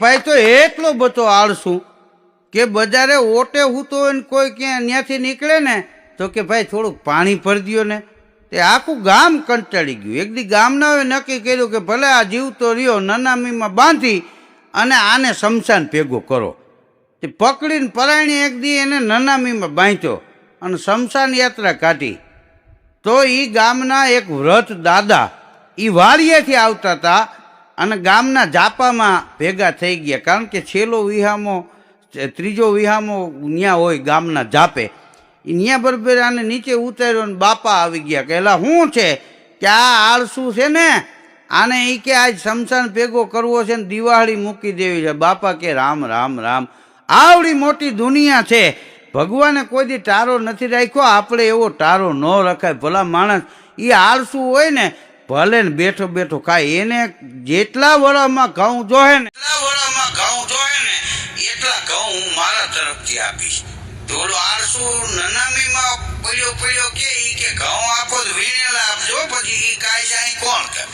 ભાઈ, તો એટલો બધો આળસું કે બજારે ઓટે હૂતો હોય ને કોઈ ક્યાં ત્યાંથી નીકળે ને, તો કે ભાઈ, થોડુંક પાણી ભરી દ્યો ને. તે આખું ગામ કંટાળી ગયું. એક દી ગામનાઓએ નક્કી કર્યું કે ભલે આ જીવતો રહ્યો, નનામીમાં બાંધી અને આને શમશાન ભેગો કરો. તે પકડીને પરાયણી એક દી એને નનામીમાં બાંધ્યો અને શમશાન યાત્રા કાઢી. તો એ ગામના એક વ્રત દાદા એ વાડીએથી આવતા હતા અને ગામના જાપામાં ભેગા થઈ ગયા. કારણ કે છેલ્લો વિહામો, ત્રીજો વિહામો ત્યાં હોય ગામના જાપે. ત્યાં બરોબર આને નીચે ઉતાર્યો ને બાપા આવી ગયા કે, એલા શું છે? કે આ આળસુ છે ને? આને એ કે આજ શમશાન ભેગો કરવો છે ને દિવાળી મૂકી દેવી છે. બાપા કે, રામ રામ રામ. આવડી મોટી દુનિયા છે. ભગવાને કોઈ દી ટારો નથી રાખ્યો. આપણે એવો ટારો ન રખાય. ભલા માણસ એ આળસુ હોય ને ભલે ને બેઠો બેઠો ખાય, એને જેટલા વડામાં ઘઉં જોહે ને એટલા વડામાં ઘઉં જોહે ને, એટલા ઘઉં હું મારા તરફથી આપીશ. તો આરસુ નનામીમાં પડ્યો પડ્યો કે કે ઘઉં આપો વીણેલા આપજો, પછી ઈ કાય જાય કોણ કરે?